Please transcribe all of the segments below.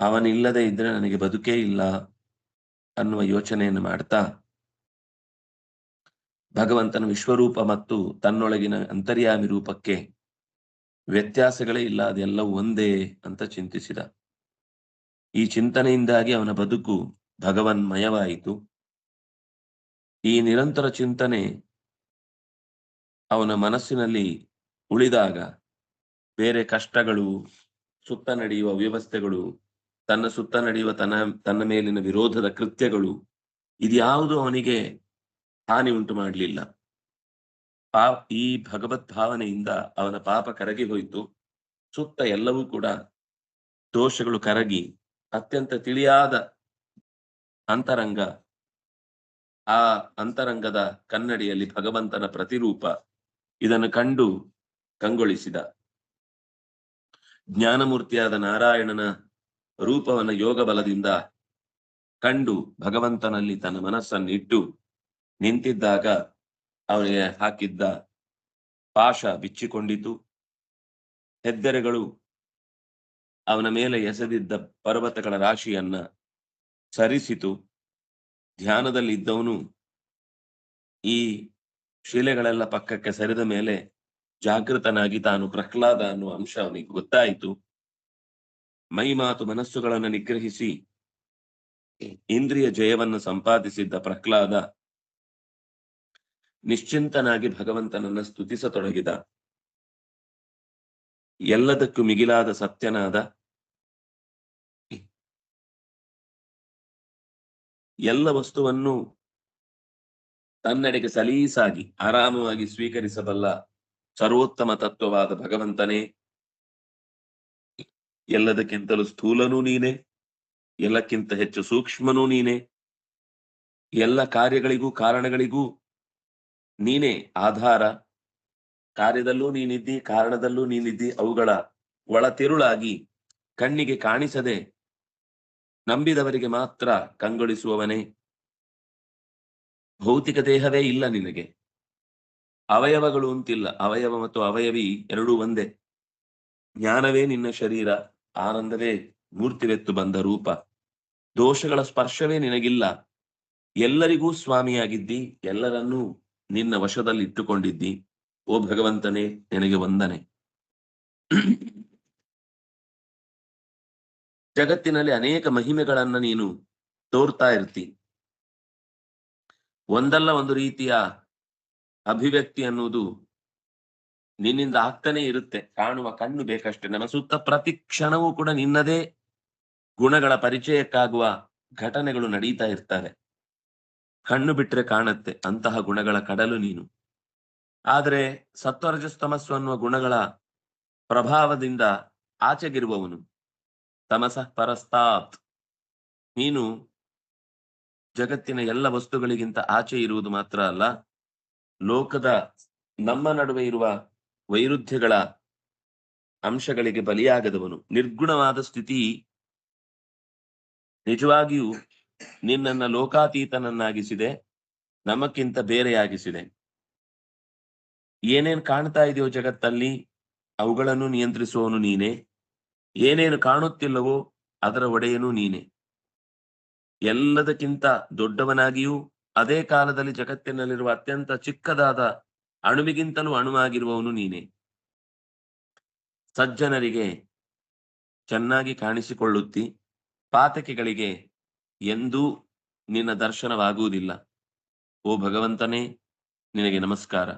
ಅವನಿಲ್ಲದೆ ಇದ್ರೆ ನನಗೆ ಬದುಕೇ ಇಲ್ಲ ಅನ್ನುವ ಯೋಚನೆಯನ್ನು ಮಾಡ್ತಾ, ಭಗವಂತನ ವಿಶ್ವರೂಪ ಮತ್ತು ತನ್ನೊಳಗಿನ ಅಂತರ್ಯಾಮಿ ರೂಪಕ್ಕೆ ವ್ಯತ್ಯಾಸಗಳೇ ಇಲ್ಲ, ಅದೆಲ್ಲವೂ ಒಂದೇ ಅಂತ ಚಿಂತಿಸಿದ. ಈ ಚಿಂತನೆಯಿಂದಾಗಿ ಅವನ ಬದುಕು ಭಗವನ್ಮಯವಾಯಿತು. ಈ ನಿರಂತರ ಚಿಂತನೆ ಅವನ ಮನಸ್ಸಿನಲ್ಲಿ ಉಳಿದಾಗ ಬೇರೆ ಕಷ್ಟಗಳು, ಸುತ್ತ ನಡೆಯುವ ವ್ಯವಸ್ಥೆಗಳು ತನ್ನ ಸುತ್ತ ನಡೆಯುವ ತನ್ನ ತನ್ನ ಮೇಲಿನ ವಿರೋಧದ ಕೃತ್ಯಗಳು ಇದ್ಯಾವುದು ಅವನಿಗೆ ಹಾನಿ ಉಂಟು ಮಾಡಲಿಲ್ಲ. ಪಾ ಈ ಭಗವತ್ ಭಾವನೆಯಿಂದ ಅವನ ಪಾಪ ಕರಗಿ ಹೋಯಿತು. ಸುತ್ತ ಎಲ್ಲವೂ ಕೂಡ ದೋಷಗಳು ಕರಗಿ ಅತ್ಯಂತ ತಿಳಿಯಾದ ಅಂತರಂಗ, ಆ ಅಂತರಂಗದ ಕನ್ನಡಿಯಲ್ಲಿ ಭಗವಂತನ ಪ್ರತಿರೂಪ ಇದನ್ನು ಕಂಡು ಕಂಗೊಳಿಸಿದ. ಜ್ಞಾನಮೂರ್ತಿಯಾದ ನಾರಾಯಣನ ರೂಪವನ್ನ ಯೋಗ ಬಲದಿಂದ ಕಂಡು ಭಗವಂತನಲ್ಲಿ ತನ್ನ ಮನಸ್ಸನ್ನು ಇಟ್ಟು ನಿಂತಿದ್ದಾಗ ಅವನಿಗೆ ಹಾಕಿದ್ದ ಪಾಶ ಬಿಚ್ಚಿಕೊಂಡಿತು. ಹೆದ್ದರೆಗಳು ಅವನ ಮೇಲೆ ಎಸೆದಿದ್ದ ಪರ್ವತಗಳ ರಾಶಿಯನ್ನ ಸರಿಸಿತು. ಧ್ಯಾನದಲ್ಲಿ ಇದ್ದವನು ಈ ಶಿಲೆಗಳೆಲ್ಲ ಪಕ್ಕಕ್ಕೆ ಸರಿದ ಮೇಲೆ ಜಾಗೃತನಾಗಿ ತಾನು ಪ್ರಹ್ಲಾದ ಅನ್ನುವ ಅಂಶ ಅವನಿಗೆ ಗೊತ್ತಾಯಿತು. ಮೈ ಮಾತು ಮನಸ್ಸುಗಳನ್ನು ನಿಗ್ರಹಿಸಿ ಇಂದ್ರಿಯ ಜಯವನ್ನು ಸಂಪಾದಿಸಿದ್ದ ಪ್ರಹ್ಲಾದ ನಿಶ್ಚಿಂತನಾಗಿ ಭಗವಂತನನ್ನ ಸ್ತುತಿಸತೊಡಗಿದ. ಎಲ್ಲದಕ್ಕೂ ಮಿಗಿಲಾದ ಸತ್ಯನಾದ. ಎಲ್ಲ ವಸ್ತುವನ್ನು ತನ್ನಡೆಗೆ ಸಲೀಸಾಗಿ ಆರಾಮವಾಗಿ ಸ್ವೀಕರಿಸಬಲ್ಲ ಸರ್ವೋತ್ತಮ ತತ್ವವಾದ ಭಗವಂತನೇ ಎಲ್ಲದಕ್ಕಿಂತಲೂ ಸ್ಥೂಲನೂ ನೀನೆ, ಎಲ್ಲಕ್ಕಿಂತ ಹೆಚ್ಚು ಸೂಕ್ಷ್ಮನೂ ನೀನೆ, ಎಲ್ಲ ಕಾರ್ಯಗಳಿಗೂ ಕಾರಣಗಳಿಗೂ ನೀನೇ ಆಧಾರ. ಕಾರ್ಯದಲ್ಲೂ ನೀನಿದ್ದಿ, ಕಾರಣದಲ್ಲೂ ನೀನಿದ್ದಿ, ಅವುಗಳ ಒಳತಿರುಳಾಗಿ ಕಣ್ಣಿಗೆ ಕಾಣಿಸದೆ ನಂಬಿದವರಿಗೆ ಮಾತ್ರ ಕಂಗೊಳಿಸುವವನೇ. ಭೌತಿಕ ದೇಹವೇ ಇಲ್ಲ ನಿನಗೆ. ಅವಯವಗಳು ಅಂತಿಲ್ಲ, ಅವಯವ ಮತ್ತು ಅವಯವಿ ಎರಡೂ ಒಂದೇ. ಜ್ಞಾನವೇ ನಿನ್ನ ಶರೀರ. ಆನಂದವೇ ಮೂರ್ತಿವೆತ್ತು ಬಂದ ರೂಪ. ದೋಷಗಳ ಸ್ಪರ್ಶವೇ ನಿನಗಿಲ್ಲ. ಎಲ್ಲರಿಗೂ ಸ್ವಾಮಿಯಾಗಿದ್ದಿ, ಎಲ್ಲರನ್ನೂ ನಿನ್ನ ವಶದಲ್ಲಿ ಇಟ್ಟುಕೊಂಡಿದ್ದಿ ಓ ಭಗವಂತನೇ, ನಿನಗೆ ವಂದನೆ. ಜಗತ್ತಿನಲ್ಲಿ ಅನೇಕ ಮಹಿಮೆಗಳನ್ನ ನೀನು ತೋರ್ತಾ ಇರ್ತಿ. ಒಂದಲ್ಲ ಒಂದು ರೀತಿಯ ಅಭಿವ್ಯಕ್ತಿ ಅನ್ನುವುದು ನಿನ್ನಿಂದ ಆಗ್ತಾನೆ ಇರುತ್ತೆ. ಕಾಣುವ ಕಣ್ಣು ಬೇಕಷ್ಟೇ. ನಮ್ಮ ಸುತ್ತ ಪ್ರತಿ ಕ್ಷಣವೂ ಕೂಡ ನಿನ್ನದೇ ಗುಣಗಳ ಪರಿಚಯಕ್ಕಾಗುವ ಘಟನೆಗಳು ನಡೀತಾ ಇರ್ತವೆ. ಕಣ್ಣು ಬಿಟ್ರೆ ಕಾಣುತ್ತೆ. ಅಂತಹ ಗುಣಗಳ ಕಡಲು ನೀನು. ಆದರೆ ಸತ್ವರಜಸ್ತಮಸ್ಸು ಅನ್ನುವ ಗುಣಗಳ ಪ್ರಭಾವದಿಂದ ಆಚೆಗಿರುವವನು ತಮಸ ಪರಸ್ತಾತ್. ನೀನು ಜಗತ್ತಿನ ಎಲ್ಲ ವಸ್ತುಗಳಿಗಿಂತ ಆಚೆ ಇರುವುದು ಮಾತ್ರ ಅಲ್ಲ, ಲೋಕದ ನಮ್ಮ ನಡುವೆ ಇರುವ ವೈರುಧ್ಯಗಳ ಅಂಶಗಳಿಗೆ ಬಲಿಯಾಗದವನು. ನಿರ್ಗುಣವಾದ ಸ್ಥಿತಿ ನಿಜವಾಗಿಯೂ ನಿನ್ನನ್ನ ಲೋಕಾತೀತನನ್ನಾಗಿಸಿದೆ, ನಮಕ್ಕಿಂತ ಬೇರೆಯಾಗಿಸಿದೆ. ಏನೇನ್ ಕಾಣ್ತಾ ಇದೆಯೋ ಜಗತ್ತಲ್ಲಿ ಅವುಗಳನ್ನು ನಿಯಂತ್ರಿಸುವವನು ನೀನೆ. ಏನೇನು ಕಾಣುತ್ತಿಲ್ಲವೋ ಅದರ ಒಡೆಯನು ನೀನೆ. ಎಲ್ಲದಕ್ಕಿಂತ ದೊಡ್ಡವನಾಗಿಯೂ ಅದೇ ಕಾಲದಲ್ಲಿ ಜಗತ್ತಿನಲ್ಲಿರುವ ಅತ್ಯಂತ ಚಿಕ್ಕದಾದ ಅಣುವಿಗಿಂತಲೂ ಅಣುವಾಗಿರುವವನು ನೀನೆ. ಸಜ್ಜನರಿಗೆ ಚೆನ್ನಾಗಿ ಕಾಣಿಸಿಕೊಳ್ಳುತ್ತಿ, ಪಾತಕಿಗಳಿಗೆ ಎಂದೂ ನಿನ್ನ ದರ್ಶನವಾಗುವುದಿಲ್ಲ. ಓ ಭಗವಂತನೇ, ನಿನಗೆ ನಮಸ್ಕಾರ.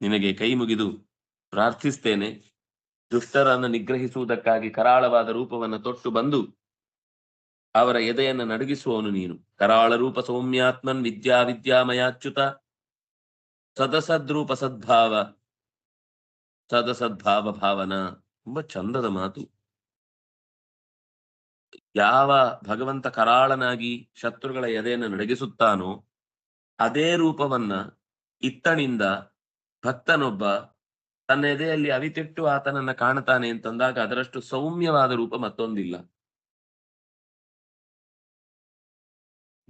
ನಿನಗೆ ಕೈ ಮುಗಿದು ಪ್ರಾರ್ಥಿಸ್ತೇನೆ. ದುಷ್ಟರನ್ನು ನಿಗ್ರಹಿಸುವುದಕ್ಕಾಗಿ ಕರಾಳವಾದ ರೂಪವನ್ನು ತೊಟ್ಟು ಬಂದು ಅವರ ಎದೆಯನ್ನು ನಡುಗಿಸುವವನು ನೀನು. ಕರಾಳ ರೂಪ ಸೌಮ್ಯಾತ್ಮನ್ ವಿದ್ಯಾ ವಿದ್ಯಾಮಯಾಚ್ಯುತ. ಸದಸದ್ರೂಪ ಸದ್ಭಾವ ಸದಸದ್ಭಾವ ಭಾವನ ತುಂಬಾ ಚಂದದ ಮಾತು. ಯಾವ ಭಗವಂತ ಕರಾಳನಾಗಿ ಶತ್ರುಗಳ ಎದೆಯನ್ನು ನಡಗಿಸುತ್ತಾನೋ, ಅದೇ ರೂಪವನ್ನ ಇತ್ತನಿಂದ ಭಕ್ತನೊಬ್ಬ ತನ್ನ ಎದೆಯಲ್ಲಿ ಅವಿತಿಟ್ಟು ಆತನನ್ನ ಕಾಣುತ್ತಾನೆ ಅಂತಂದಾಗ ಅದರಷ್ಟು ಸೌಮ್ಯವಾದ ರೂಪ ಮತ್ತೊಂದಿಲ್ಲ.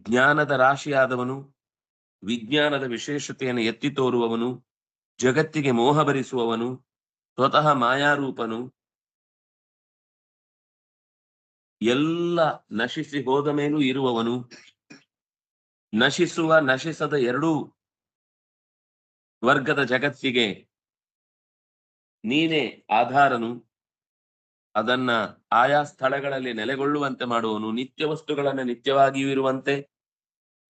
ಜ್ಞಾನದ ರಾಶಿಯಾದವನು ವಿಜ್ಞಾನದ ವಿಶೇಷತೆಯನ್ನು ಎತ್ತಿ ತೋರುವವನು, ಜಗತ್ತಿಗೆ ಮೋಹ ಭರಿಸುವವನು, ಸ್ವತಃ ಮಾಯಾರೂಪನು. ಎಲ್ಲ ನಶಿಸಿ ಹೋದ ಮೇಲೂ ಇರುವವನು. ನಶಿಸುವ, ನಶಿಸದ ಎರಡೂ ವರ್ಗದ ಜಗತ್ತಿಗೆ ನೀನೇ ಆಧಾರನು. ಅದನ್ನ ಆಯಾ ಸ್ಥಳಗಳಲ್ಲಿ ನೆಲೆಗೊಳ್ಳುವಂತೆ ಮಾಡುವನು ನಿತ್ಯ ವಸ್ತುಗಳನ್ನ ನಿತ್ಯವಾಗಿಯೂ ಇರುವಂತೆ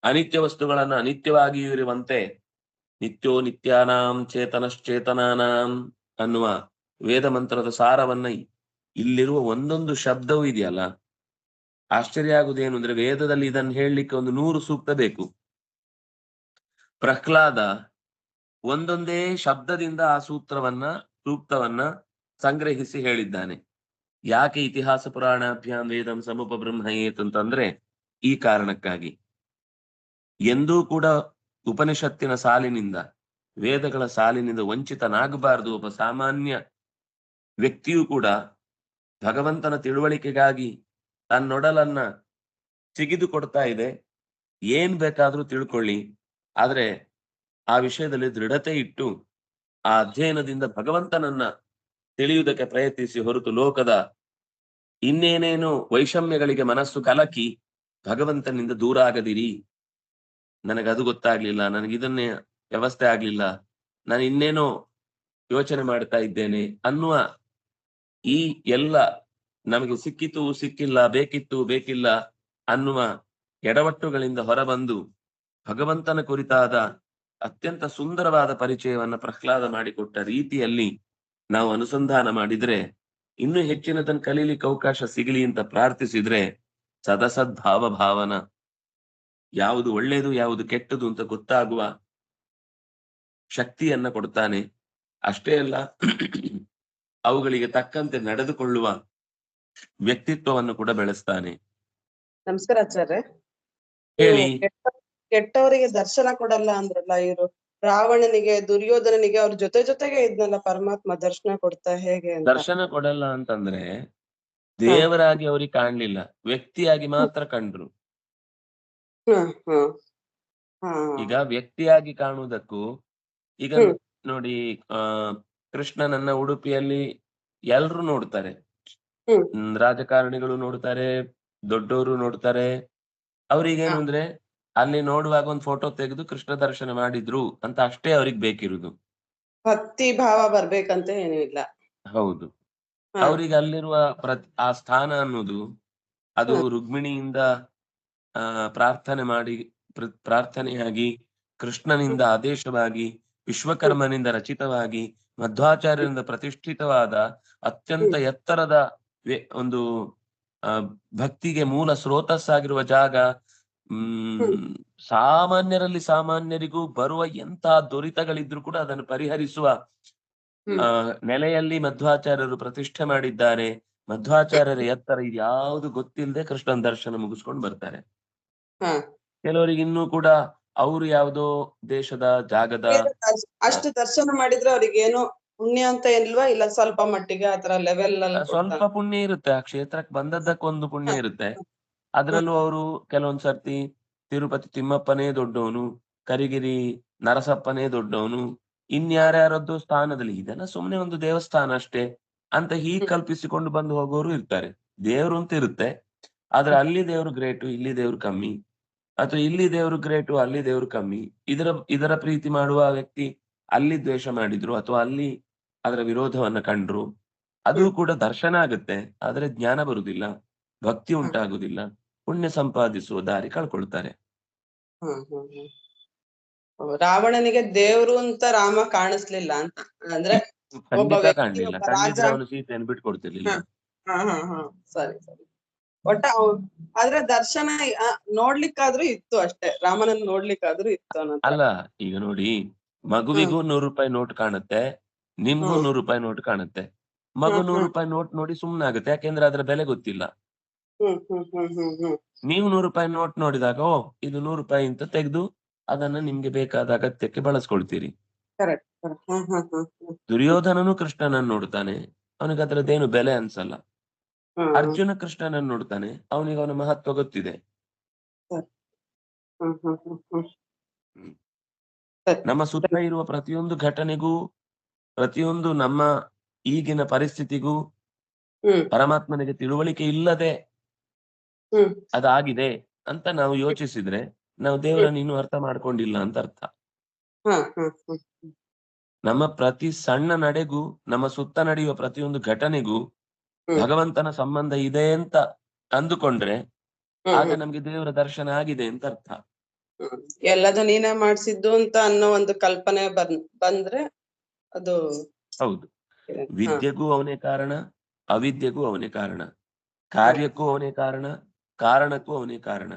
ಅನಿತ್ಯ ವಸ್ತುಗಳನ್ನು ಅನಿತ್ಯವಾಗಿಯೂ ಇರುವಂತೆ ನಿತ್ಯೋ ನಿತ್ಯಾನಾಂ ಚೇತನಶ್ಚೇತನಾನಾಂ ಅನ್ನುವ ವೇದ ಮಂತ್ರದ ಸಾರವನ್ನ ಇಲ್ಲಿರುವ ಒಂದೊಂದು ಶಬ್ದವೂ ಇದೆಯಲ್ಲ? ಆಶ್ಚರ್ಯ ಆಗುದೇನು ಅಂದ್ರೆ ವೇದದಲ್ಲಿ ಇದನ್ನು ಹೇಳಲಿಕ್ಕೆ ಒಂದು ನೂರು ಸೂಕ್ತ ಬೇಕು. ಪ್ರಹ್ಲಾದ ಒಂದೊಂದೇ ಶಬ್ದದಿಂದ ಆ ಸೂತ್ರವನ್ನ, ಸೂಕ್ತವನ್ನ ಸಂಗ್ರಹಿಸಿ ಹೇಳಿದ್ದಾನೆ. ಯಾಕೆ ಇತಿಹಾಸ ಪುರಾಣಾಭ್ಯಾಂ ವೇದಂ ಸಮೂಪ ಬ್ರಹ್ಮ ಅಂತಂದ್ರೆ ಈ ಕಾರಣಕ್ಕಾಗಿ. ಎಂದೂ ಕೂಡ ಉಪನಿಷತ್ತಿನ ಸಾಲಿನಿಂದ, ವೇದಗಳ ಸಾಲಿನಿಂದ ವಂಚಿತನಾಗಬಾರದು. ಒಬ್ಬ ಸಾಮಾನ್ಯ ವ್ಯಕ್ತಿಯೂ ಕೂಡ ಭಗವಂತನ ತಿಳುವಳಿಕೆಗಾಗಿ ತನ್ನೊಡಲನ್ನ ಸಿಗಿದು ಕೊಡ್ತಾ ಇದೆ. ಏನ್ ಬೇಕಾದ್ರೂ ತಿಳ್ಕೊಳ್ಳಿ. ಆದ್ರೆ ಆ ವಿಷಯದಲ್ಲಿ ದೃಢತೆ ಇಟ್ಟು ಆ ಅಧ್ಯಯನದಿಂದ ಭಗವಂತನನ್ನ ತಿಳಿಯುವುದಕ್ಕೆ ಪ್ರಯತ್ನಿಸಿ ಹೊರತು ಲೋಕದ ಇನ್ನೇನೇನು ವೈಷಮ್ಯಗಳಿಗೆ ಮನಸ್ಸು ಕಲಕಿ ಭಗವಂತನಿಂದ ದೂರ ಆಗದಿರಿ. ನನಗದು ಗೊತ್ತಾಗ್ಲಿಲ್ಲ ನನಗೆ ಇದನ್ನೇ ವ್ಯವಸ್ಥೆ ಆಗ್ಲಿಲ್ಲ, ನಾನು ಇನ್ನೇನೋ ಯೋಚನೆ ಮಾಡ್ತಾ ಇದ್ದೇನೆ ಅನ್ನುವ ಈ ಎಲ್ಲ ನಮಗೆ ಸಿಕ್ಕಿತು, ಸಿಕ್ಕಿಲ್ಲ, ಬೇಕಿತ್ತು, ಬೇಕಿಲ್ಲ ಅನ್ನುವ ಎಡವಟ್ಟುಗಳಿಂದ ಹೊರಬಂದು ಭಗವಂತನ ಕುರಿತಾದ ಅತ್ಯಂತ ಸುಂದರವಾದ ಪರಿಚಯವನ್ನ ಪ್ರಹ್ಲಾದ ಮಾಡಿಕೊಟ್ಟ ರೀತಿಯಲ್ಲಿ ನಾವು ಅನುಸಂಧಾನ ಮಾಡಿದ್ರೆ, ಇನ್ನೂ ಹೆಚ್ಚಿನದನ್ನು ಕಲೀಲಿಕ್ಕೆ ಅವಕಾಶ ಸಿಗಲಿ ಅಂತ ಪ್ರಾರ್ಥಿಸಿದ್ರೆ ಸದಸದ್ಭಾವ ಭಾವನ ಯಾವುದು ಒಳ್ಳೆಯದು ಯಾವುದು ಕೆಟ್ಟದು ಅಂತ ಗೊತ್ತಾಗುವ ಶಕ್ತಿಯನ್ನ ಕೊಡ್ತಾನೆ. ಅಷ್ಟೇ ಅಲ್ಲ ಅವುಗಳಿಗೆ ತಕ್ಕಂತೆ ನಡೆದುಕೊಳ್ಳುವ ವ್ಯಕ್ತಿತ್ವವನ್ನು ಕೂಡ ಬೆಳೆಸ್ತಾನೆ. ನಮಸ್ಕಾರ ಆಚಾರ್ಯ. ಹೇಳಿ. ಕೆಟ್ಟವರಿಗೆ ದರ್ಶನ ಕೊಡಲ್ಲ ಅಂದ್ರಲ್ಲ ಇವರು. ರಾವಣನಿಗೆ ದುರ್ಯೋಧನನಿಗೆ ಅವ್ರ ಜೊತೆ ಜೊತೆಗೆ ಇದ್ನಲ್ಲ ಪರಮಾತ್ಮ ದರ್ಶನ ಕೊಡ್ತಾ ಹೇಗೆ ದರ್ಶನ ಕೊಡಲ್ಲ ಅಂತಂದ್ರೆ ದೇವರಾಗಿ ಅವ್ರಿಗೆ ಕಾಣ್ಲಿಲ್ಲ. ವ್ಯಕ್ತಿಯಾಗಿ ಮಾತ್ರ ಕಂಡ್ರು. ಹಾ ಈಗ ವ್ಯಕ್ತಿಯಾಗಿ ಕಾಣುವುದಕ್ಕೂ ಈಗ ಹ್ಮ್. ನೋಡಿ ಆ ಕೃಷ್ಣನನ್ನ ಉಡುಪಿಯಲ್ಲಿ ಎಲ್ರು ನೋಡ್ತಾರೆ ಹ್ಮ್. ಹ್ಮ್, ರಾಜಕಾರಣಿಗಳು ನೋಡ್ತಾರೆ ದೊಡ್ಡವರು ನೋಡ್ತಾರೆ ಅವ್ರಿಗೇನು ಹಾ. ಅಂದ್ರೆ ಅಲ್ಲಿ ನೋಡುವಾಗ ಒಂದು ಫೋಟೋ ತೆಗೆದು ಕೃಷ್ಣ ದರ್ಶನ ಮಾಡಿದ್ರು ಅಂತ ಅಷ್ಟೇ ಅವ್ರಿಗೆ ಬೇಕಿರುದು ಭಕ್ತಿ ಭಾವ ಬರ್ಬೇಕಂತ ಏನೂ ಇಲ್ಲ ಹೌದು ಹಾ. ಅವ್ರಿಗೆ ಅಲ್ಲಿರುವ ಪ್ರತಿ ಆ ಸ್ಥಾನ ಅನ್ನೋದು ಅದು ರುಗ್ಮಿಣಿಯಿಂದ ರುಕ್ಮಿಣಿಯಿಂದ ಆ ಪ್ರಾರ್ಥನೆ ಮಾಡಿ ಪ್ರ- ಪ್ರಾರ್ಥನೆಯಾಗಿ ಕೃಷ್ಣನಿಂದ ಆದೇಶವಾಗಿ ವಿಶ್ವಕರ್ಮನಿಂದ ರಚಿತವಾಗಿ ಮಧ್ವಾಚಾರ್ಯರಿಂದ ಪ್ರತಿಷ್ಠಿತವಾದ ಅತ್ಯಂತ ಎತ್ತರದ ಒಂದು ಭಕ್ತಿಗೆ ಮೂಲ ಸ್ರೋತಸ್ಸಾಗಿರುವ ಜಾಗ ಹ್ಮ್ ಸಾಮಾನ್ಯರಲ್ಲಿ ಸಾಮಾನ್ಯರಿಗೂ ಬರುವ ಎಂತಹ ದುರಿತಗಳಿದ್ರು ಕೂಡ ಅದನ್ನು ಪರಿಹರಿಸುವ. ನೆಲೆಯಲ್ಲಿ ಮಧ್ವಾಚಾರ್ಯರು ಪ್ರತಿಷ್ಠೆ ಮಾಡಿದ್ದಾರೆ ಮಧ್ವಾಚಾರ್ಯರ ಎತ್ತರ ಇದ್ಯಾವುದು ಗೊತ್ತಿಲ್ಲದೆ ಕೃಷ್ಣನ ದರ್ಶನ ಮುಗಿಸ್ಕೊಂಡು ಬರ್ತಾರೆ. ಕೆಲವರಿಗೆ ಇನ್ನೂ ಕೂಡ ಅವ್ರು ಯಾವುದೋ ದೇಶದ ಜಾಗದ ಅಷ್ಟು ದರ್ಶನ ಮಾಡಿದ್ರೆ ಅವ್ರಿಗೆ ಏನು ಪುಣ್ಯ ಅಂತ ಏನಿಲ್ವಾ? ಇಲ್ಲ ಸ್ವಲ್ಪ ಮಟ್ಟಿಗೆ ಆತರ ಲೆವೆಲ್ ಸ್ವಲ್ಪ ಪುಣ್ಯ ಇರುತ್ತೆ. ಆ ಕ್ಷೇತ್ರಕ್ಕೆ ಬಂದದ್ದಕ್ಕೊಂದು ಪುಣ್ಯ ಇರುತ್ತೆ. ಅದ್ರಲ್ಲೂ ಅವರು ಕೆಲವೊಂದ್ ಸರ್ತಿ ತಿರುಪತಿ ತಿಮ್ಮಪ್ಪನೇ ದೊಡ್ಡವನು ಕರಿಗಿರಿ ನರಸಪ್ಪನೇ ದೊಡ್ಡವನು ಇನ್ಯಾರ್ಯಾರದ್ದು ಸ್ಥಾನದಲ್ಲಿ ಇದೆಲ್ಲ ಸುಮ್ನೆ ಒಂದು ದೇವಸ್ಥಾನ ಅಷ್ಟೇ. ಅಂತ ಹೀಗ್ ಕಲ್ಪಿಸಿಕೊಂಡು ಬಂದು ಹೋಗೋರು ಇರ್ತಾರೆ. ದೇವ್ರು ಅಂತ ಇರುತ್ತೆ. ಆದ್ರೆ ಅಲ್ಲಿ ದೇವ್ರು ಗ್ರೇಟು ಇಲ್ಲಿ ದೇವ್ರು ಕಮ್ಮಿ. ಅಥವಾ ಇಲ್ಲಿ ದೇವರು ಗ್ರೇಟು ಅಲ್ಲಿ ದೇವರು ಕಮ್ಮಿ ಇದರ ಇದರ ಪ್ರೀತಿ ಮಾಡುವ ವ್ಯಕ್ತಿ ಅಲ್ಲಿ ದ್ವೇಷ ಮಾಡಿದ್ರು ಅಥವಾ ಅಲ್ಲಿ ಅದರ ವಿರೋಧವನ್ನ ಕಂಡ್ರು ಅದು ಕೂಡ ದರ್ಶನ ಆಗುತ್ತೆ ಆದ್ರೆ ಜ್ಞಾನ ಬರುವುದಿಲ್ಲ ಭಕ್ತಿ ಉಂಟಾಗುದಿಲ್ಲ ಪುಣ್ಯ ಸಂಪಾದಿಸುವ ದಾರಿ ಕಳ್ಕೊಳ್ತಾರೆ. ರಾವಣನಿಗೆ ದೇವ್ರು ಅಂತ ರಾಮ ಕಾಣಿಸ್ಲಿಲ್ಲ ಅಂತ ಅಂದ್ರೆ ಖಂಡಿತ ವ್ಯಕ್ತಿ, ಕಾಣ್ಲಿಲ್ಲ ಅವನು ಸೀತೆಯನ್ನು ಬಿಟ್ಕೊಡ್ತಿರ್ಲಿಲ್ಲ. ಸರಿ ಸರಿ. ಒಟ್ಟ ಆದ್ರೆ ದರ್ಶನ ನೋಡ್ಲಿಕ್ಕಾದ್ರೂ ಇತ್ತು ಅಷ್ಟೇ. ರಾಮನನ್ನ ನೋಡ್ಲಿಕ್ಕಾದ್ರೂ ಇತ್ತು ಅಲ್ಲ ಈಗ ನೋಡಿ ಮಗುವಿಗೂ ನೂರು ರೂಪಾಯಿ ನೋಟ್ ಕಾಣುತ್ತೆ ನಿಮ್ಗೂ. ನೂರು ರೂಪಾಯಿ ನೋಟ್ ಕಾಣುತ್ತೆ. ಮಗು ನೂರು. ರೂಪಾಯಿ ನೋಟ್ ನೋಡಿ ಸುಮ್ನಾಗುತ್ತೆ ಯಾಕೆಂದ್ರೆ ಅದ್ರ ಬೆಲೆ ಗೊತ್ತಿಲ್ಲ. ನೀವು ನೂರು ರೂಪಾಯಿ ನೋಟ್ ನೋಡಿದಾಗ ಓ ಇದು ನೂರು ರೂಪಾಯಿ ಅಂತ ತೆಗೆದು ಅದನ್ನ ನಿಮ್ಗೆ ಬೇಕಾದ ಅಗತ್ಯಕ್ಕೆ ಬಳಸ್ಕೊಳ್ತೀರಿ. ದುರ್ಯೋಧನನು ಕೃಷ್ಣನನ್ನು ನೋಡ್ತಾನೆ. ಅವನಿಗೆ ಅದ್ರದ್ದೇನು ಬೆಲೆ ಅನ್ಸಲ್ಲ. ಅರ್ಜುನ ಕೃಷ್ಣನನ್ನು ನೋಡ್ತಾನೆ ಅವನಿಗೆ ಅವನ ಮಹತ್ವ ಗೊತ್ತಿದೆ. ನಮ್ಮ ಸುತ್ತ ಇರುವ ಪ್ರತಿಯೊಂದು ಘಟನೆಗೂ ಪ್ರತಿಯೊಂದು ನಮ್ಮ ಈಗಿನ ಪರಿಸ್ಥಿತಿಗೂ ಪರಮಾತ್ಮನಿಗೆ ತಿಳುವಳಿಕೆ ಇಲ್ಲದೆ ಅದಾಗಿದೆ ಅಂತ ನಾವು ಯೋಚಿಸಿದ್ರೆ ನಾವು ದೇವರನ್ನು ಇನ್ನೂ ಅರ್ಥ ಮಾಡ್ಕೊಂಡಿಲ್ಲ ಅಂತ ಅರ್ಥ. ನಮ್ಮ ಪ್ರತಿ ಸಣ್ಣ ನಡೆಗೂ ನಮ್ಮ ಸುತ್ತ ನಡೆಯುವ ಪ್ರತಿಯೊಂದು ಘಟನೆಗೂ. ಭಗವಂತನ ಸಂಬಂಧ ಇದೆ ಅಂತ ಅಂದುಕೊಂಡ್ರೆ ಆಗ ನಮ್ಗೆ ದೇವರ ದರ್ಶನ ಆಗಿದೆ ಅಂತ ಅರ್ಥ. ಎಲ್ಲದು ನೀನೇ ಮಾಡಿಸಿದ್ದು ಅಂತ ಅನ್ನೋ ಒಂದು ಕಲ್ಪನೆ ಬಂದ್ರೆ ಅದು ಹೌದು. ವಿದ್ಯೆಗೂ ಅವನೇ ಕಾರಣ ಅವಿದ್ಯೆಗೂ ಅವನೇ ಕಾರಣ ಕಾರ್ಯಕ್ಕೂ ಅವನೇ ಕಾರಣ ಕಾರಣಕ್ಕೂ ಅವನೇ ಕಾರಣ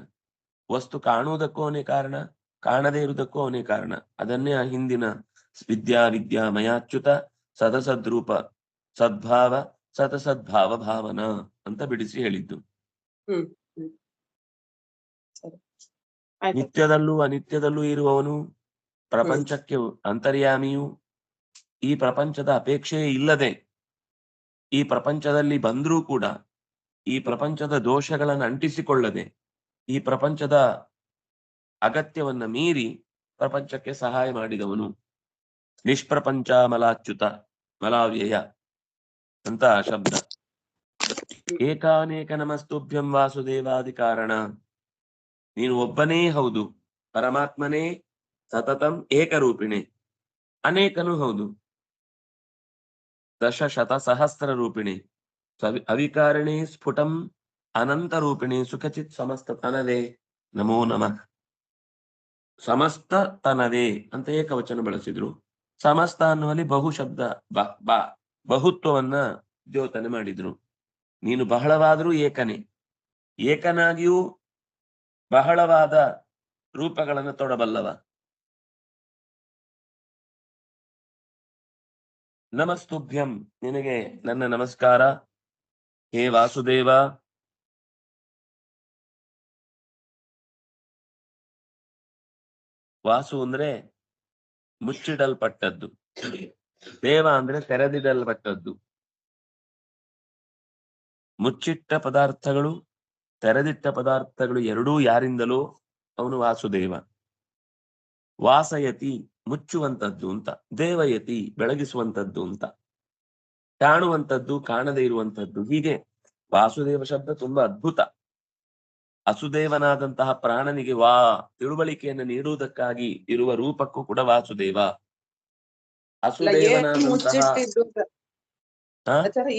ವಸ್ತು ಕಾಣುವುದಕ್ಕೂ ಅವನೇ ಕಾರಣ ಕಾಣದೇ ಇರುವುದಕ್ಕೂ ಅವನೇ ಕಾರಣ. ಅದನ್ನೇ ಆ ಹಿಂದಿನ ವಿದ್ಯಾ ವಿದ್ಯಾ ಮಯಾಚ್ಯುತ ಸದಸದ್ರೂಪ ಸದ್ಭಾವ ಸತಸದ್ಭಾವ ಭಾವನ ಅಂತ ಬಿಡಿಸಿ ಹೇಳಿದ್ದು. ನಿತ್ಯದಲ್ಲೂ ಅನಿತ್ಯದಲ್ಲೂ ಇರುವವನು ಪ್ರಪಂಚಕ್ಕೆ ಅಂತರ್ಯಾಮಿಯು. ಈ ಪ್ರಪಂಚದ ಅಪೇಕ್ಷೆಯೇ ಇಲ್ಲದೆ ಈ ಪ್ರಪಂಚದಲ್ಲಿ ಬಂದ್ರೂ ಕೂಡ ಈ ಪ್ರಪಂಚದ ದೋಷಗಳನ್ನು ಅಂಟಿಸಿಕೊಳ್ಳದೆ ಈ ಪ್ರಪಂಚದ ಅಗತ್ಯವನ್ನ ಮೀರಿ ಪ್ರಪಂಚಕ್ಕೆ ಸಹಾಯ ಮಾಡಿದವನು. ನಿಷ್ಪ್ರಪಂಚ ಮಲಾಚ್ಯುತ ಮಲಾವ್ಯಯ. ಅಂತ ಶಬ್ದ. ಏಕಾನೇಕ ನಮಸ್ತುಭ್ಯಂ ವಾಸುದೇವಾದಿ ಕಾರಣ ನೀನು ಒಬ್ಬನೇ ಹೌದು, ಪರಮಾತ್ಮನೇ ಸತತಂ ಏಕರೂಪಿಣೆ. ಅನೇಕನು ಹೌದು ದಶ ಶತ ಸಹಸ್ರ ರೂಪಿಣಿ ಅವಿಕಾರಣೆ ಸ್ಫುಟಂ ಅನಂತ ರೂಪಿಣಿ ಸುಖಚಿತ್ ಸಮಸ್ತ ತನವೇ ನಮೋ ನಮಃ. ಸಮಸ್ತ ತನವೇ ಅಂತ ಏಕವಚನ ಬಳಸಿದ್ರು. ಸಮಸ್ತ ಅನ್ನುವಲ್ಲಿ ಬಹು ಶಬ್ದ ಬ. ಬಹುತ್ವವನ್ನ ದ್ಯೋತನೆ ಮಾಡಿದ್ರು. ನೀನು ಬಹಳವಾದರೂ ಏಕನೇ. ಏಕನಾಗಿಯೂ ಬಹಳವಾದ ರೂಪಗಳನ್ನು ತೊಡಬಲ್ಲವ. ನಮಸ್ತುಭ್ಯಂ. ನಿನಗೆ ನನ್ನ ನಮಸ್ಕಾರ. ಹೇ ವಾಸುದೇವ. ವಾಸು ಅಂದ್ರೆ ಮುಚ್ಚಿಡಲ್ಪಟ್ಟದ್ದು. ದೇವ ಅಂದ್ರೆ ತೆರೆದಿಡಲ್ಪಟ್ಟದ್ದು ಮುಚ್ಚಿಟ್ಟ ಪದಾರ್ಥಗಳು, ತೆರೆದಿಟ್ಟ ಪದಾರ್ಥಗಳು ಎರಡೂ ಯಾರಿಂದಲೋ ಅವನು ವಾಸುದೇವ. ವಾಸಯತಿ, ಮುಚ್ಚುವಂತದ್ದು ಅಂತ. ದೇವಯತಿ, ಬೆಳಗಿಸುವಂತದ್ದು ಅಂತ. ಕಾಣುವಂತದ್ದು, ಕಾಣದೇ ಇರುವಂತದ್ದು. ಹೀಗೆ ವಾಸುದೇವ ಶಬ್ದ ತುಂಬಾ ಅದ್ಭುತ. ಅಸುದೇವನಾದಂತಹ ಪ್ರಾಣನಿಗೆ ವಾ, ತಿಳುವಳಿಕೆಯನ್ನು ನೀಡುವುದಕ್ಕಾಗಿ ಇರುವ ರೂಪಕ್ಕೂ ಕೂಡ ವಾಸುದೇವ.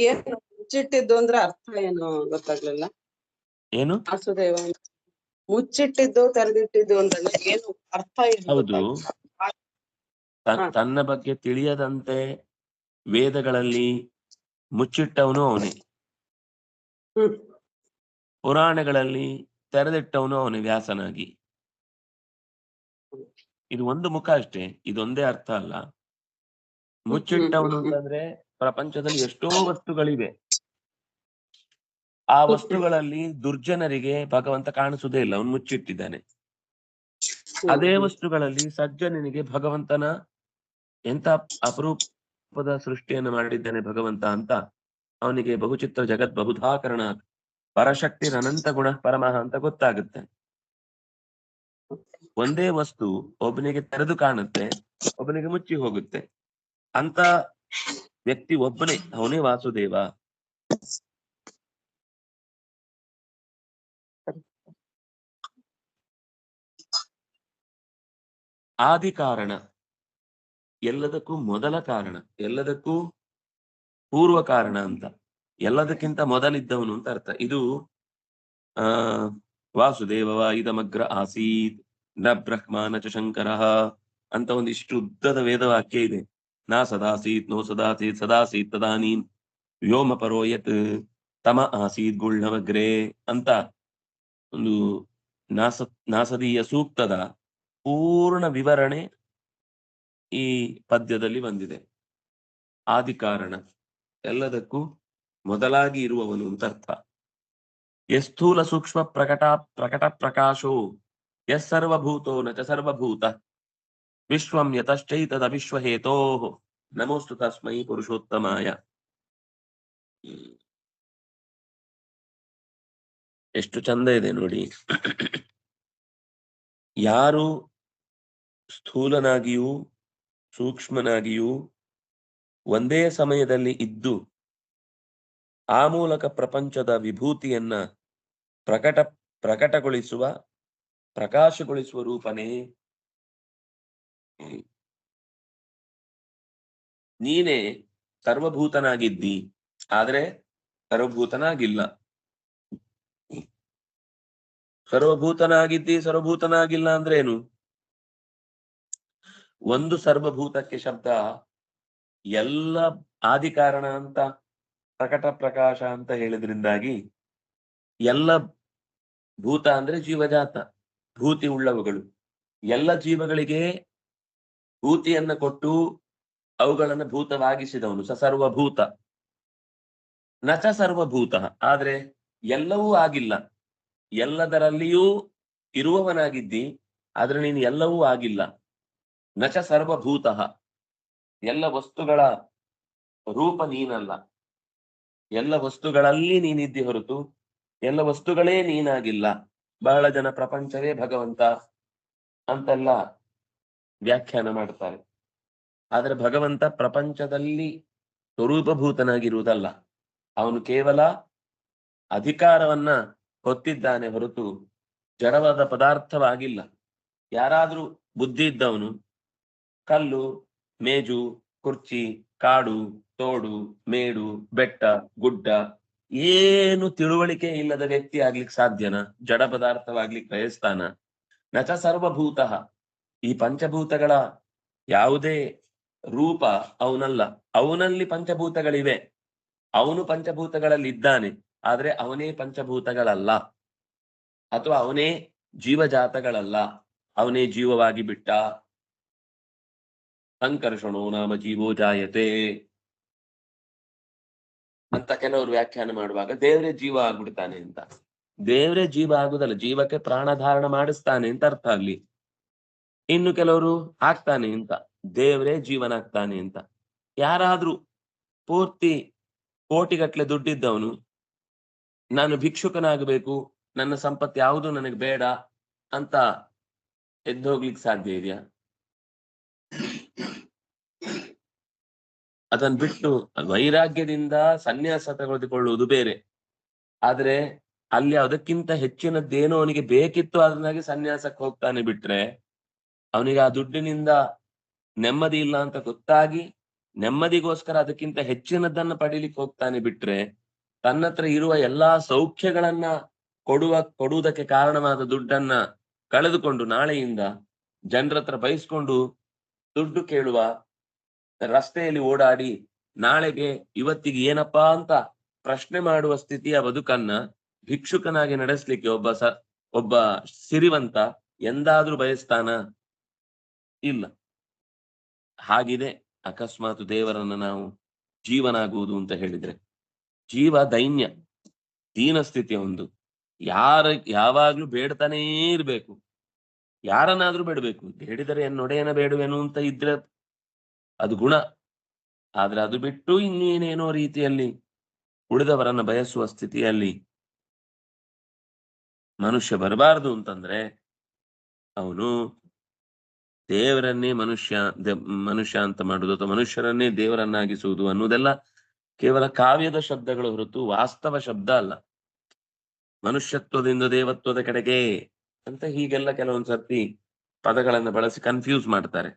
ಏನ್ ಮುಚ್ಚಿಟ್ಟಿದ್ದು ಅಂದ್ರೆ ಅರ್ಥ ಏನು ಗೊತ್ತಾಗ್ಲಿಲ್ಲ? ಏನು? ವಾಸುದೇವ ಮುಚ್ಚಿಟ್ಟಿದ್ದು ತೆರೆದಿಟ್ಟಿದ್ದು ಅಂದ್ರೆ ಏನು ಅರ್ಥ ಹೌದು. ತನ್ನ ಬಗ್ಗೆ ತಿಳಿಯದಂತೆ ವೇದಗಳಲ್ಲಿ ಮುಚ್ಚಿಟ್ಟವನು ಅವನೇ. ಪುರಾಣಗಳಲ್ಲಿ ತೆರೆದಿಟ್ಟವನು ಅವನೇ ವ್ಯಾಸನಾಗಿ. ಇದು ಒಂದು ಮುಖ ಅಷ್ಟೇ ಇದೊಂದೇ ಅರ್ಥ ಅಲ್ಲ. ಮುಚ್ಚಿಟ್ಟವನು. ಅಂತಂದ್ರೆ ಪ್ರಪಂಚದಲ್ಲಿ ಎಷ್ಟೋ ವಸ್ತುಗಳಿವೆ. ಆ ವಸ್ತುಗಳಲ್ಲಿ ದುರ್ಜನರಿಗೆ ಭಗವಂತ ಕಾಣಿಸುವುದೇ ಇಲ್ಲ ಅವನು ಮುಚ್ಚಿಟ್ಟಿದ್ದಾನೆ. ಅದೇ ವಸ್ತುಗಳಲ್ಲಿ ಸಜ್ಜನನಿಗೆ ಭಗವಂತನ ಎಂತ ಅಪರೂಪದ ಸೃಷ್ಟಿಯನ್ನು ಮಾಡಿದ್ದಾನೆ ಭಗವಂತ ಅಂತ ಅವನಿಗೆ ಬಹುಚಿತ್ರ ಜಗತ್ ಬಹುಧಾಕರಣ ಪರಶಕ್ತಿ ಅನಂತ ಗುಣ ಪರಮಃ ಅಂತ ಗೊತ್ತಾಗುತ್ತೆ. ಒಂದೇ ವಸ್ತು ಒಬ್ಬನಿಗೆ ತೆರೆದು ಕಾಣುತ್ತೆ ಒಬ್ಬನಿಗೆ ಮುಚ್ಚಿ ಹೋಗುತ್ತೆ. ಅಂತ ವ್ಯಕ್ತಿ ಒಬ್ಬನೇ, ಅವನೇ ವಾಸುದೇವ. ಆದಿ ಕಾರಣ. ಎಲ್ಲದಕ್ಕೂ ಮೊದಲ ಕಾರಣ, ಎಲ್ಲದಕ್ಕೂ ಪೂರ್ವ ಕಾರಣ ಅಂತ. ಎಲ್ಲದಕ್ಕಿಂತ ಮೊದಲಿದ್ದವನು ಅಂತ ಅರ್ಥ. ಇದು, ಆ, ವಾಸುದೇವವ, ಇದಮಗ್ರ ಆಸೀತ್, ನ ಬ್ರಹ್ಮ ನ ಚ ಶಂಕರ ಅಂತ ಒಂದಿಷ್ಟು ಉದ್ದದ ವೇದವಾಕ್ಯ ಇದೆ. ನಾ ಸದಾಸೀತ್, ನೋ ಸದಾಸೀತ್ ಸದಾಸೀತ್ ತದಾನೀಂ ವ್ಯೋಮ ಪರೋಯತ್ ತಮ ಆಸೀತ್ ಗುಳ್ನವಗ್ರೆ ಅಂತ ಒಂದು ನಾಸ, ನಾಸದೀಯ ಸೂಕ್ತದ ಪೂರ್ಣ ವಿವರಣೆ ಈ ಪದ್ಯದಲ್ಲಿ ಬಂದಿದೆ. ಆದಿ ಕಾರಣ. ಎಲ್ಲದಕ್ಕೂ ಮೊದಲಾಗಿ ಇರುವವನು ಅಂತ ಅರ್ಥ. ಯಸ್ಥೂಲ ಸೂಕ್ಷ್ಮ ಪ್ರಕಟ ಪ್ರಕಟ ಪ್ರಕಾಶೋ, ಯಸ್ ಸರ್ವಭೂತೋ ನ ಸರ್ವಭೂತ. ವಿಶ್ವಂ ಯತಶ್ಚೈತದ ವಿಶ್ವಹೇತೋ. ನಮೋಸ್ತು ತಸ್ಮೈ ಪುರುಷೋತ್ತಮಾಯ. ಎಷ್ಟು ಚಂದ ಇದೆ ನೋಡಿ. ಯಾರು ಸ್ಥೂಲನಾಗಿಯೂ ಸೂಕ್ಷ್ಮನಾಗಿಯೂ ಒಂದೇ ಸಮಯದಲ್ಲಿ ಇದ್ದು ಆ ಮೂಲಕ ಪ್ರಪಂಚದ ವಿಭೂತಿಯನ್ನ ಪ್ರಕಟ ಪ್ರಕಟಗೊಳಿಸುವ, ಪ್ರಕಾಶಗೊಳಿಸುವ ರೂಪನೇ ನೀನೇ ಸರ್ವಭೂತನಾಗಿದ್ದಿ, ಆದ್ರೆ ಸರ್ವಭೂತನಾಗಿಲ್ಲ. ಸರ್ವಭೂತನಾಗಿದ್ದಿ, ಸರ್ವಭೂತನಾಗಿಲ್ಲ ಅಂದ್ರೆ ಏನು? ಒಂದು ಸರ್ವಭೂತಕ್ಕೆ ಶಬ್ದ, ಎಲ್ಲ ಆದಿಕಾರಣ ಅಂತ, ಪ್ರಕಟ ಪ್ರಕಾಶ ಅಂತ ಹೇಳಿದ್ರಿಂದಾಗಿ ಎಲ್ಲ ಭೂತ ಅಂದ್ರೆ ಜೀವಜಾತ, ಭೂತಿ ಉಳ್ಳವುಗಳು. ಎಲ್ಲ ಜೀವಗಳಿಗೆ ಭೂತಿಯನ್ನ ಕೊಟ್ಟು ಅವುಗಳನ್ನ ಭೂತವಾಗಿಸಿದವನು. ಸ ಸರ್ವಭೂತ. ನಚ ಸರ್ವಭೂತ. ಆದ್ರೆ ಎಲ್ಲವೂ ಆಗಿಲ್ಲ. ಎಲ್ಲದರಲ್ಲಿಯೂ ಇರುವವನಾಗಿದ್ದಿ, ಆದ್ರೆ ನೀನು ಎಲ್ಲವೂ ಆಗಿಲ್ಲ. ನಚ ಸರ್ವಭೂತ. ಎಲ್ಲ ವಸ್ತುಗಳ ರೂಪ ನೀನಲ್ಲ. ಎಲ್ಲ ವಸ್ತುಗಳಲ್ಲಿ ನೀನಿದ್ದಿ ಹೊರತು ಎಲ್ಲ ವಸ್ತುಗಳೇ ನೀನಾಗಿಲ್ಲ. ಬಹಳ ಜನ ಪ್ರಪಂಚವೇ ಭಗವಂತ ಅಂತೆಲ್ಲ ವ್ಯಾಖ್ಯಾನ ಮಾಡ್ತಾರೆ. ಆದರೆ ಭಗವಂತ ಪ್ರಪಂಚದಲ್ಲಿ ಸ್ವರೂಪಭೂತನಾಗಿರುವುದಲ್ಲ. ಅವನು ಕೇವಲ ಅಧಿಕಾರವನ್ನ ಹೊತ್ತಿದ್ದಾನೆ ಹೊರತು ಜಡವಾದ ಪದಾರ್ಥವಾಗಿಲ್ಲ. ಯಾರಾದ್ರೂ ಬುದ್ಧಿ ಇದ್ದವನು, ಕಲ್ಲು, ಮೇಜು, ಕುರ್ಚಿ, ಕಾಡು, ತೋಡು, ಮೇಡು, ಬೆಟ್ಟ, ಗುಡ್ಡ, ಏನು ತಿಳುವಳಿಕೆ ಇಲ್ಲದ ವ್ಯಕ್ತಿ ಆಗ್ಲಿಕ್ಕೆ ಸಾಧ್ಯನಾ? ಜಡ ಪದಾರ್ಥವಾಗ್ಲಿಕ್ಕೆ ಬಯಸ್ತಾನ? ನಚ ಸರ್ವಭೂತ. ಈ ಪಂಚಭೂತಗಳ ಯಾವುದೇ ರೂಪ ಅವನಲ್ಲ. ಅವನಲ್ಲಿ ಪಂಚಭೂತಗಳಿವೆ. ಅವನು ಪಂಚಭೂತಗಳಲ್ಲಿ ಇದ್ದಾನೆ ಆದ್ರೆ ಅವನೇ ಪಂಚಭೂತಗಳಲ್ಲ. ಅಥವಾ ಅವನೇ ಜೀವಜಾತಗಳಲ್ಲ. ಅವನೇ ಜೀವವಾಗಿ ಬಿಟ್ಟ. ಸಂಕರ್ಷಣೋ ನಾಮ ಜೀವೋ ಜಾಯತೆ. ಅಂತ ಕೆಲವರು ವ್ಯಾಖ್ಯಾನ ಮಾಡುವಾಗ ದೇವರೇ ಜೀವ ಆಗ್ಬಿಡ್ತಾನೆ ಅಂತ. ದೇವರೇ ಜೀವ ಆಗುದಲ್ಲ ಜೀವಕ್ಕೆ ಪ್ರಾಣಧಾರಣ ಮಾಡಿಸ್ತಾನೆ ಅಂತ ಅರ್ಥ ಅಲ್ಲಿ ಇನ್ನು ಕೆಲವರು ಆಗ್ತಾನೆ ಅಂತ, ದೇವರೇ ಜೀವನ ಆಗ್ತಾನೆ ಅಂತ. ಯಾರಾದ್ರೂ ಪೂರ್ತಿ ಕೋಟಿಗಟ್ಲೆ ದುಡ್ಡಿದ್ದವನು, ನಾನು ಭಿಕ್ಷುಕನಾಗಬೇಕು, ನನ್ನ ಸಂಪತ್ತು ಯಾವುದು ನನಗೆ ಬೇಡ ಅಂತ ಎದ್ದು ಹೋಗ್ಲಿಕ್ಕೆ ಸಾಧ್ಯ ಇದೆಯಾ? ಅದನ್ನ ಬಿಟ್ಟು ವೈರಾಗ್ಯದಿಂದ ಸನ್ಯಾಸ ತೆಗೆದುಕೊಳ್ಳುವುದು ಬೇರೆ. ಆದ್ರೆ ಅಲ್ಲಿ ಅದಕ್ಕಿಂತ ಹೆಚ್ಚಿನದ್ದೇನೋ ಅವನಿಗೆ ಬೇಕಿತ್ತು ಅದನ್ನಾಗಿ ಸನ್ಯಾಸಕ್ಕೆ ಹೋಗ್ತಾನೆ ಬಿಟ್ರೆ ಅವನಿಗೆ ಆ ದುಡ್ಡಿನಿಂದ ನೆಮ್ಮದಿ ಇಲ್ಲ ಅಂತ ಗೊತ್ತಾಗಿ ನೆಮ್ಮದಿಗೋಸ್ಕರ ಅದಕ್ಕಿಂತ ಹೆಚ್ಚಿನದನ್ನ ಪಡೀಲಿಕ್ಕೆ ಹೋಗ್ತಾನೆ ಬಿಟ್ರೆ ತನ್ನತ್ರ ಇರುವ ಎಲ್ಲಾ ಸೌಖ್ಯಗಳನ್ನ ಕೊಡುವ, ಕೊಡುವುದಕ್ಕೆ ಕಾರಣವಾದ ದುಡ್ಡನ್ನ ಕಳೆದುಕೊಂಡು ನಾಳೆಯಿಂದ ಜನರ ಹತ್ರ ಬಯಸ್ಕೊಂಡು ದುಡ್ಡು ಕೇಳುವ ರಸ್ತೆಯಲ್ಲಿ ಓಡಾಡಿ ನಾಳೆಗೆ ಇವತ್ತಿಗೆ ಏನಪ್ಪಾ ಅಂತ ಪ್ರಶ್ನೆ ಮಾಡುವ ಸ್ಥಿತಿಯ ಬದುಕನ್ನ ಭಿಕ್ಷುಕನಾಗಿ ನಡೆಸ್ಲಿಕ್ಕೆ ಒಬ್ಬ ಸ, ಒಬ್ಬ ಸಿರಿವಂತ ಎಂದಾದ್ರೂ ಬಯಸ್ತಾನ? ಇಲ್ಲ. ಹಾಗಿದೆ, ಅಕಸ್ಮಾತ್ ದೇವರನ್ನ ನಾವು ಜೀವನಾಗುವುದು ಅಂತ ಹೇಳಿದ್ರೆ. ಜೀವ ದೈನ್ಯ, ದೀನ ಸ್ಥಿತಿಯ ಒಂದು. ಯಾರ, ಯಾವಾಗ್ಲೂ ಬೇಡ್ತಾನೇ ಇರ್ಬೇಕು. ಯಾರನ್ನಾದ್ರೂ ಬೇಡಬೇಕು. ಬೇಡಿದರೆ ಎನ್ನೊಡೆಯನ ಬೇಡುವೆನು ಅಂತ ಇದ್ರೆ ಅದು ಗುಣ. ಆದ್ರೆ ಅದು ಬಿಟ್ಟು ಇನ್ನೇನೇನೋ ರೀತಿಯಲ್ಲಿ ಉಳಿದವರನ್ನ ಬಯಸುವ ಸ್ಥಿತಿಯಲ್ಲಿ ಮನುಷ್ಯ ಬರಬಾರದು ಅಂತಂದ್ರೆ ಅವನು ದೇವರನ್ನೇ ಮನುಷ್ಯ ಮನುಷ್ಯ ಅಂತ ಮಾಡುವುದು ಅಥವಾ ಮನುಷ್ಯರನ್ನೇ ದೇವರನ್ನಾಗಿಸುವುದು ಅನ್ನುವುದೆಲ್ಲ ಕೇವಲ ಕಾವ್ಯದ ಶಬ್ದಗಳು ಹೊರತು ವಾಸ್ತವ ಶಬ್ದ ಅಲ್ಲ. ಮನುಷ್ಯತ್ವದಿಂದ ದೇವತ್ವದ ಕಡೆಗೆ ಅಂತ ಹೀಗೆಲ್ಲ ಕೆಲವೊಂದ್ ಸರ್ತಿ ಪದಗಳನ್ನ ಬಳಸಿ ಕನ್ಫ್ಯೂಸ್ ಮಾಡ್ತಾರೆ.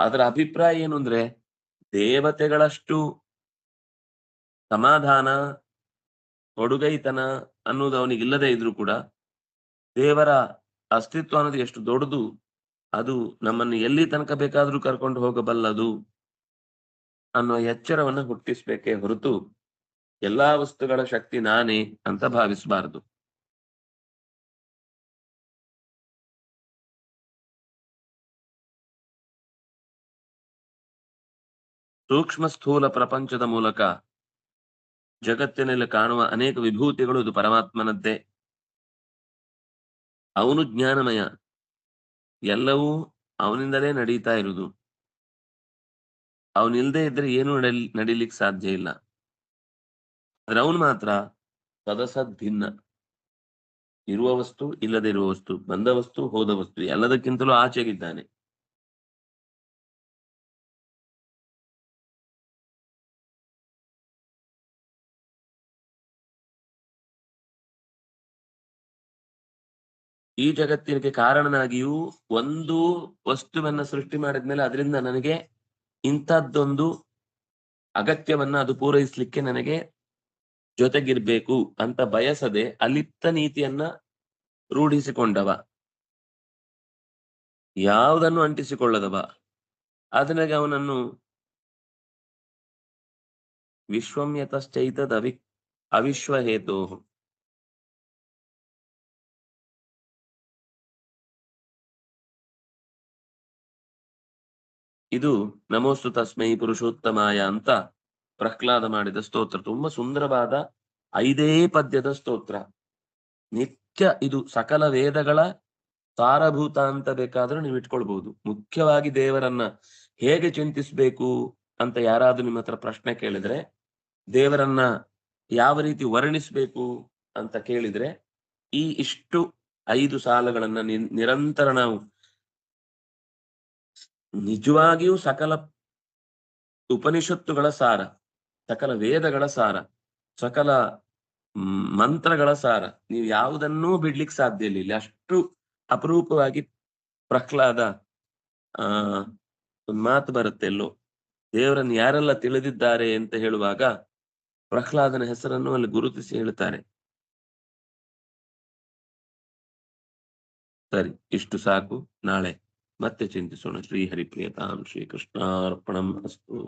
ಅದರ ಅಭಿಪ್ರಾಯ ಏನು ಅಂದ್ರೆ ದೇವತೆಗಳಷ್ಟು ಸಮಾಧಾನ, ಕೊಡುಗೈತನ ಅನ್ನೋದು ಅವನಿಗೆ ಇಲ್ಲದೆ ಇದ್ರೂ ಕೂಡ ದೇವರ ಅಸ್ತಿತ್ವ ಅನ್ನೋದು ಎಷ್ಟು ದೊಡ್ಡದು ಅದು ನಮ್ಮನ್ನು ಎಲ್ಲಿ ತನಕ ಬೇಕಾದ್ರೂ ಕರ್ಕೊಂಡು ಹೋಗಬಲ್ಲದು ಅನ್ನುವ ಎಚ್ಚರವನ್ನು ಹುಟ್ಟಿಸ್ಬೇಕೇ ಹೊರತು ಎಲ್ಲಾ ವಸ್ತುಗಳ ಶಕ್ತಿ ನಾನೇ ಅಂತ ಭಾವಿಸಬಾರದು. ಸೂಕ್ಷ್ಮ ಸ್ಥೂಲ ಪ್ರಪಂಚದ ಮೂಲಕ ಜಗತ್ತಿನಲ್ಲಿ ಕಾಣುವ ಅನೇಕ ವಿಭೂತಿಗಳು ಇದು ಪರಮಾತ್ಮನದ್ದೇ. ಅವನು ಜ್ಞಾನಮಯ. ಎಲ್ಲವೂ ಅವನಿಂದಲೇ ನಡೀತಾ ಇರುವುದು. ಅವನಿಲ್ಲದೆ ಇದ್ರೆ ಏನು ನಡೀ ನಡೀಲಿಕ್ಕೆ ಸಾಧ್ಯ ಇಲ್ಲ. ಆದ್ರೆ ಅವನು ಮಾತ್ರ ಸದಸದ್ ಭಿನ್ನ ಇರುವ ವಸ್ತು ಇಲ್ಲದೆ ಇರುವ ವಸ್ತು, ಬಂದ ವಸ್ತು ಹೋದ ವಸ್ತು ಎಲ್ಲದಕ್ಕಿಂತಲೂ ಆಚೆಗಿದ್ದಾನೆ. ಈ ಜಗತ್ತಿನಕ್ಕೆ ಕಾರಣನಾಗಿಯೂ ಒಂದು ವಸ್ತುವನ್ನ ಸೃಷ್ಟಿ ಮಾಡಿದ್ಮೇಲೆ ಅದರಿಂದ ನನಗೆ ಇಂಥದ್ದೊಂದು ಅಗತ್ಯವನ್ನ ಅದು ಪೂರೈಸ್ಲಿಕ್ಕೆ ನನಗೆ ಜೊತೆಗಿರ್ಬೇಕು ಅಂತ ಬಯಸದೆ ಅಲಿಪ್ತ ನೀತಿಯನ್ನ ರೂಢಿಸಿಕೊಂಡವ. ಯಾವುದನ್ನು ಅಂಟಿಸಿಕೊಳ್ಳದವ? ಅದನಾಗೆ ಅವನನ್ನು ವಿಶ್ವಂ ಯತಶ್ಚೈತದ್ ಅವಿ ಅವಿಶ್ವಹೇತು ಇದು ನಮೋಸ್ತು ತಸ್ಮೈ ಪುರುಷೋತ್ತಮಾಯ ಅಂತ ಪ್ರಹ್ಲಾದ ಮಾಡಿದ ಸ್ತೋತ್ರ. ತುಂಬಾ ಸುಂದರವಾದ ಐದೇ ಪದ್ಯದ ಸ್ತೋತ್ರ. ನಿತ್ಯ ಇದು ಸಕಲ ವೇದಗಳ ಸಾರಭೂತ ಅಂತ ಬೇಕಾದ್ರೂ ನೀವು ಇಟ್ಕೊಳ್ಬಹುದು ಮುಖ್ಯವಾಗಿ ದೇವರನ್ನ ಹೇಗೆ ಚಿಂತಿಸ್ಬೇಕು ಅಂತ ಯಾರಾದ್ರೂ ನಿಮ್ಮ ಹತ್ರ ಪ್ರಶ್ನೆ ಕೇಳಿದ್ರೆ, ದೇವರನ್ನ ಯಾವ ರೀತಿ ವರ್ಣಿಸ್ಬೇಕು ಅಂತ ಕೇಳಿದ್ರೆ, ಈ ಇಷ್ಟು ಐದು ಸಾಲಗಳನ್ನ ನಿರಂತರ ನಾವು ನಿಜವಾಗಿಯೂ ಸಕಲ ಉಪನಿಷತ್ತುಗಳ ಸಾರ, ಸಕಲ ವೇದಗಳ ಸಾರ, ಸಕಲ ಮಂತ್ರಗಳ ಸಾರ ನೀವು ಯಾವುದನ್ನೂ ಬಿಡ್ಲಿಕ್ಕೆ ಸಾಧ್ಯ ಇಲ್ಲ. ಅಷ್ಟು ಅಪರೂಪವಾಗಿ ಪ್ರಹ್ಲಾದ, ಆ, ಒಂದು ಮಾತು ಬರುತ್ತೆ ಎಲ್ಲೋ, ದೇವರನ್ನು ಯಾರೆಲ್ಲ ತಿಳಿದಿದ್ದಾರೆ ಅಂತ ಹೇಳುವಾಗ ಪ್ರಹ್ಲಾದನ ಹೆಸರನ್ನು ಅಲ್ಲಿ ಗುರುತಿಸಿ ಹೇಳ್ತಾರೆ. ಸರಿ, ಇಷ್ಟು ಸಾಕು, ನಾಳೆ. ಮತ್ತೆ ಚಿಂತಿಸೋಣ ಶ್ರೀ ಹರಿಪ್ರಿಯತಾಂ ಶ್ರೀ ಕೃಷ್ಣಾರ್ಪಣಂ ಅಸ್ತು